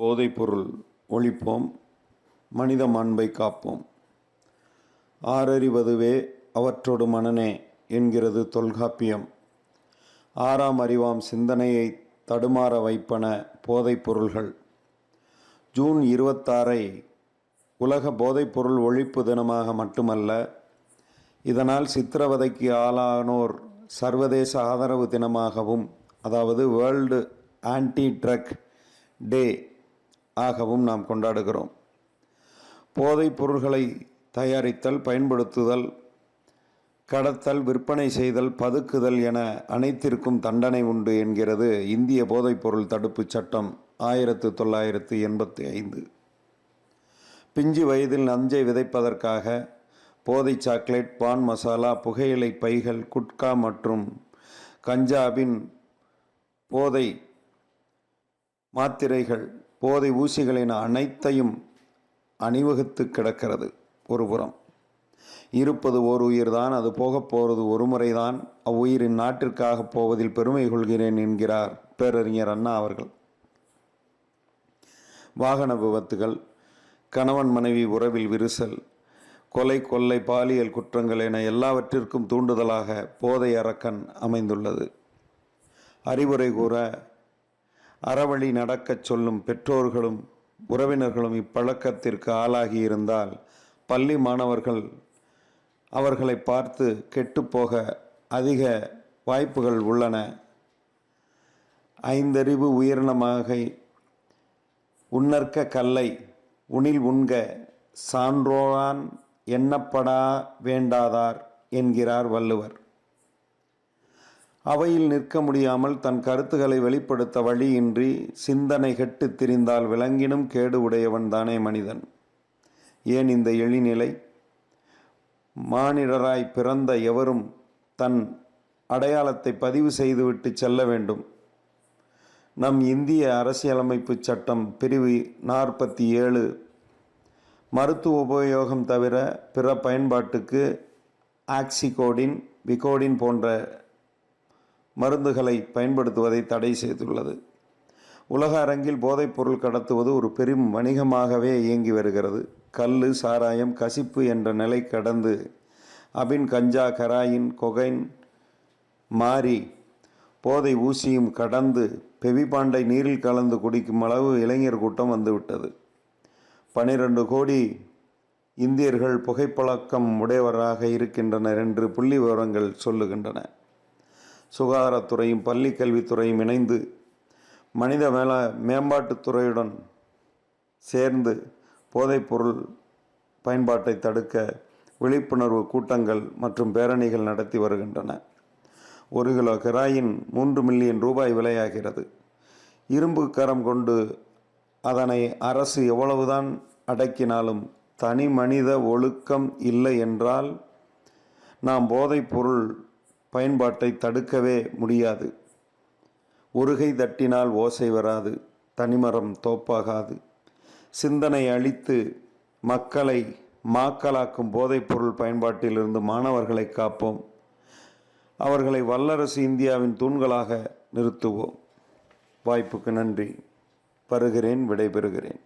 போதைப்பொருள் ஒழிப்போம் மனித மாண்பை காப்போம். ஆறறிவதுவே அவற்றோடு மனனே என்கிறது தொல்காப்பியம். ஆறாம் அறிவாம் சிந்தனையை தடுமாற வைப்பன போதைப் பொருள்கள். ஜூன் இருபத்தாறை உலக போதைப்பொருள் ஒழிப்பு தினமாக மட்டுமல்ல இதனால் சித்திரவதைக்கு ஆளானோர் சர்வதேச ஆதரவு தினமாகவும் அதாவது வேர்ல்டு ஆன்டி ட்ரக் டே ஆகவும் நாம் கொண்டாடுகிறோம். போதைப் பொருள்களை தயாரித்தல் பயன்படுத்துதல் கடத்தல் விற்பனை செய்தல் பதுக்குதல் என அனைத்திற்கும் தண்டனை உண்டு என்கிறது இந்திய போதைப்பொருள் தடுப்புச் சட்டம் ஆயிரத்து தொள்ளாயிரத்து எண்பத்தி ஐந்து. பிஞ்சு வயதில் நஞ்சை விதைப்பதற்காக போதை சாக்லேட் பான் மசாலா புகையிலை பைகள் குட்கா மற்றும் கஞ்சாவின் போதை மாத்திரைகள் போதை ஊசிகளின் அனைத்தையும் அணிவகுத்து கிடக்கிறது ஒருபுறம் இருப்பது ஓர் உயிர்தான் அது போகப் போவது ஒரு முறைதான். அவ்வுயிரின் நாட்டிற்காக போவதில் பெருமை கொள்கிறேன் என்கிறார் பேரறிஞர் அண்ணா அவர்கள். வாகன விபத்துகள் கணவன் மனைவி உறவில் விரிசல் கொலை கொள்ளை பாலியல் குற்றங்கள் என எல்லாவற்றிற்கும் தூண்டுதலாக போதை அரக்கன் அமைந்துள்ளது. அறிவுரை கூற அறவழி நடக்கச் சொல்லும் பெற்றோர்களும் உறவினர்களும் இப்பழக்கத்திற்கு ஆளாகியிருந்தால் பள்ளி மாணவர்கள் அவர்களை பார்த்து கெட்டுப்போக அதிக வாய்ப்புகள் உள்ளன. ஐந்தறிவு உயிரினமாக உன்னற்க கல்லை உணில் உண்க சான்றோரான் எண்ணப்படா வேண்டாதார் என்கிறார் வள்ளுவர். அவையில் நிற்க முடியாமல் தன் கருத்துக்களை வெளிப்படுத்த வழியின்றி சிந்தனை கெட்டு திரிந்தால் விலங்கினும் கேடு உடையவன் தானே மனிதன். ஏன் இந்த எழிநிலை மானிடராய் பிறந்த எவரும் தன் அடையாளத்தை பதிவு செய்துவிட்டு செல்ல வேண்டும். நம் இந்திய அரசியலமைப்பு சட்டம் பிரிவு நாற்பத்தி ஏழு மருத்துவ உபயோகம் தவிர பிற பயன்பாட்டுக்கு ஆக்சிகோடின் விகோடின் போன்ற மருந்துகளை பயன்படுத்துவதை தடை செய்துள்ளது. உலக அரங்கில் போதைப்பொருள் கடத்துவது ஒரு பெரும் வணிகமாகவே இயங்கி வருகிறது. கல் சாராயம் கசிப்பு என்ற நிலை கடந்து அபின் கஞ்சா கராயின் கொகைன் மாறி போதை ஊசியும் கடந்து பெவிபாண்டை நீரில் கலந்து குடிக்கும் அளவு இளைஞர் கூட்டம் வந்துவிட்டது பனிரெண்டு கோடி இந்தியர்கள் புகைப்பழக்கம் உடையவராக இருக்கின்றனர் என்று புள்ளி விவரங்கள் சொல்லுகின்றன. சுகாதாரத்துறையும் பள்ளி கல்வித்துறையும் இணைந்து மனித மேல மேம்பாட்டுத்துறையுடன் சேர்ந்து போதைப்பொருள் பயன்பாட்டை தடுக்க விழிப்புணர்வு கூட்டங்கள் மற்றும் பேரணிகள் நடத்தி வருகின்றன. ஒரு கிலோ கெராயின் மூன்று மில்லியன் ரூபாய் விலையாகிறது. இரும்பு கரம் கொண்டு அதனை அரசு எவ்வளவுதான் அடக்கினாலும் தனி மனித ஒழுக்கம் இல்லை என்றால் நாம் போதைப்பொருள் பயன்பாட்டை தடுக்கவே முடியாது. ஒருகை தட்டினால் ஓசை வராது தனிமரம் தோப்பாகாது. சிந்தனை அழித்து மக்களை மாக்கலாக்கும் போதைப்பொருள் பயன்பாட்டிலிருந்து மாணவர்களை காப்போம். அவர்களை வல்லரசு இந்தியாவின் தூண்களாக நிறுத்துவோம். வாய்ப்புக்கு நன்றி. வருகிறேன் விடைபெறுகிறேன்.